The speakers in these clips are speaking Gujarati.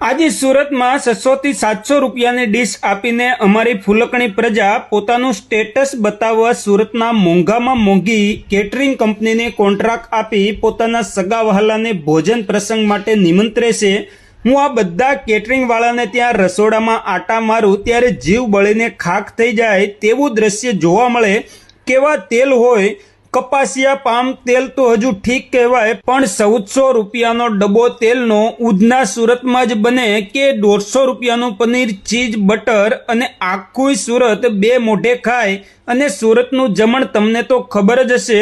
આજે સુરતમાં છસો થી સાતસો રૂપિયાની ડીશ આપીને અમારી ફૂલકણી પ્રજા પોતાનું સ્ટેટસ બતાવવા સુરતના મોંઘામાં મોંઘી કેટરિંગ કંપનીને કોન્ટ્રાક્ટ આપી પોતાના સગા વહાલાને ભોજન પ્રસંગ માટે નિમંત્રે છે. હું આ બધા કેટરિંગવાળાને ત્યાં રસોડામાં આટા મારું ત્યારે જીવ બળીને ખાખ થઈ જાય તેવું દ્રશ્ય જોવા મળે. કેવા તેલ હોય કપાસિયા પામ તેલ તો હજુ ઠીક કહેવાય, પણ ચૌદસો રૂપિયાનો ડબ્બો તેલનો ઉધના સુરતમાં જ બને કે દોઢસો રૂપિયાનું પનીર, ચીઝ, બટર અને આખું સુરત બે મોઢે ખાય અને સુરતનું જમણ તમને તો ખબર જ હશે.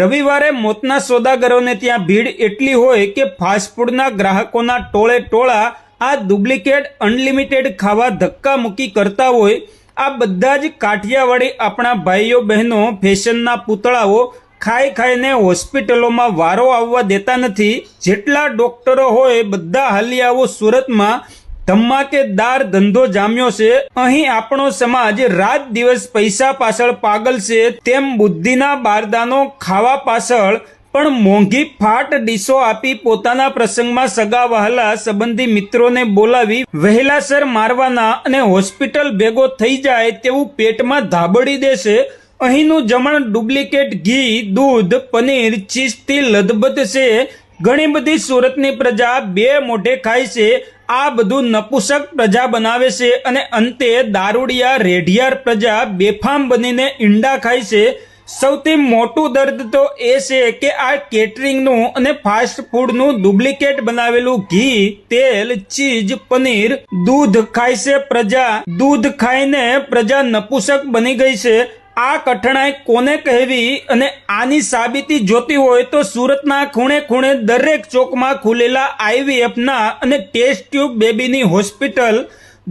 રવિવારે મોતના સોદાગરોને ત્યાં ભીડ એટલી હોય કે ફાસ્ટફૂડના ગ્રાહકોના ટોળે ટોળા આ ડુપ્લિકેટ અનલિમિટેડ ખાવા ધક્કા મૂકી કરતા હોય. આ બધા જ કાઠિયાવાડી આપણા ભાઈઓ, બહેનો, ફેશનના પૂતળાઓ ખાઈ ખાઈને હોસ્પિટલોમાં વારો આવવા દેતા નથી. જેટલા ડોક્ટરો હોય, બધા હાલી આવો સુરતમાં ધમાકેદાર ધંધો જામ્યો છે. અહીં આપણો સમાજ રાત દિવસ પૈસા પાછળ પાગલ છે. તેમ બુદ્ધિના બારદાનો ખાવા પાછળ પણ મોંઘી ફાટ ડીશો આપી પોતાના પ્રસંગમાં સગા વહાલા સંબંધી મિત્રોને બોલાવી વહેલાસર મારવાના અને હોસ્પિટલ ભેગો થઈ જાય તેવું પેટમાં ધાબડી દેશે. અહીંનું જમણ ડુપ્લિકેટ ઘી, દૂધ, પનીર, ચીઝથી લથબથ છે. ઘણી બધી સુરતની પ્રજા બે મોઢે ખાય છે. આ બધું નપુસક પ્રજા બનાવે છે અને અંતે દારૂડિયા, રેઢિયાર પ્રજા બેફામ બનીને ઈંડા ખાય છે. સૌથી મોટું દર્દ તો એ છે કે આ કેટરિંગનું અને ફાસ્ટ ફૂડનું ડુપ્લિકેટ બનાવેલું ઘી, તેલ, ચીઝ, પનીર, દૂધ ખાય છે પ્રજા. દૂધ ખાઈને પ્રજા નપુસક બની ગઈ છે. આ કઠણાઈ કોને કહેવી અને આની સાબિતી જોતી હોય તો સુરતના ખૂણે ખૂણે દરેક ચોકમાં ખુલેલા આઈવીએફના અને ટેસ્ટ ટ્યુબ બેબીની હોસ્પિટલ,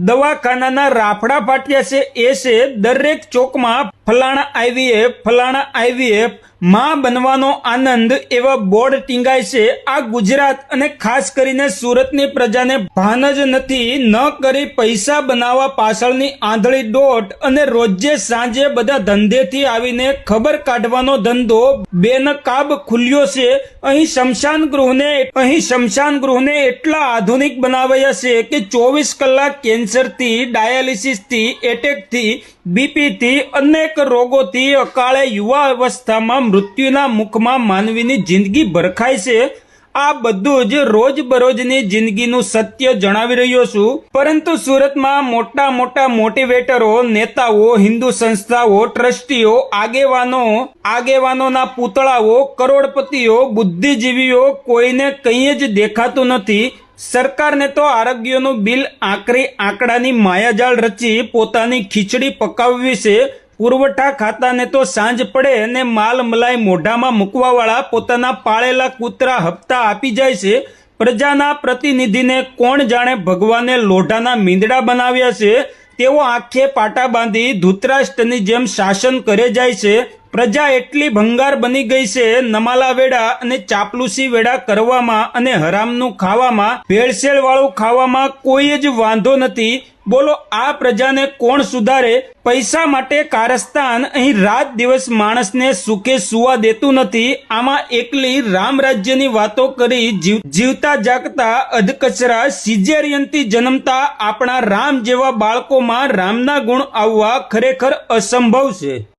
દવાખાનાના રાફડા ફાટ્યા છે. એ છે દરેક ચોકમાં ફલાણા આઈવીએફ ફલાણા આઈવીએફમાં બનવાનો આનંદ એવા બોર્ડ ટીંગાય છે. આ ગુજરાત અને ખાસ કરીને સુરતની પ્રજાને ભાન જ નથી. ન કરી પૈસા બનાવવા પાછળની આંધળી દોટ અને રોજે સાંજે બધા ધંધેથી આવીને ખબર કાઢવાનો ધંધો બેનકાબ ખુલ્યો છે. અહીં શમશાન ગૃહને અહીં શમશાન ગૃહને એટલા આધુનિક બનાવાયા છે કે ચોવીસ કલાક કેન્સરથી, ડાયાલિસિસથી, એટેકથી, બીપીથી અનેક રોગોથી અકાળે યુવા અવસ્થામાં મૃત્યુના મુખમાં માનવીની જિંદગી ભરખાય છે. આ બધું જ રોજબરોજની જિંદગીનું સત્ય જણાવી રહ્યો છું. પરંતુ સુરતમાં મોટા મોટા મોટિવેટરો, નેતાઓ, હિન્દુ સંસ્થાઓ, ટ્રસ્ટીઓ, આગેવાનો, આગેવાનોના પૂતળાઓ, કરોડપતિઓ, બુદ્ધિજીવીઓ કોઈને કંઈ જ દેખાતું નથી. સરકારને તો આરોગ્યનું બિલ આકરી આંકડાની માયાજાળ રચી પોતાની ખીચડી પકાવવી છે. પુરવઠા ખાતાને તો સાંજ પડે અને માલ મલાઈ મોઢામાં મૂકવાવાળા પોતાના પાળેલા કૂતરા હપ્તા આપી જાય છે. પ્રજાના પ્રતિનિધિને કોણ જાણે ભગવાને લોઢાના મીંદડા બનાવ્યા છે. તેઓ આંખે પાટા બાંધી ધૂતરાષ્ટ્રની જેમ શાસન કરે જાય છે. પ્રજા એટલી ભંગાર બની ગઈ છે, નમાલા વેડા અને ચાપલુસી વેડા કરવામાં અને હરામનું ખાવામાં ભેળસેળ વાળું ખાવામાં કોઈ જ વાંધો નથી. બોલો, આ પ્રજાને કોણ સુધારે? પૈસા માટે કારસ્તાન. અહીં રાત દિવસ માણસને સુખે સુવા દેતું નથી. આમાં એકલી રામ રાજ્યની વાતો કરી જીવ- જીવતા જાગતા અધકચરા સિઝેરિયનથી જન્મતા આપણા રામ જેવા બાળકોમાં રામના ગુણ આવવા ખરેખર અસંભવ છે.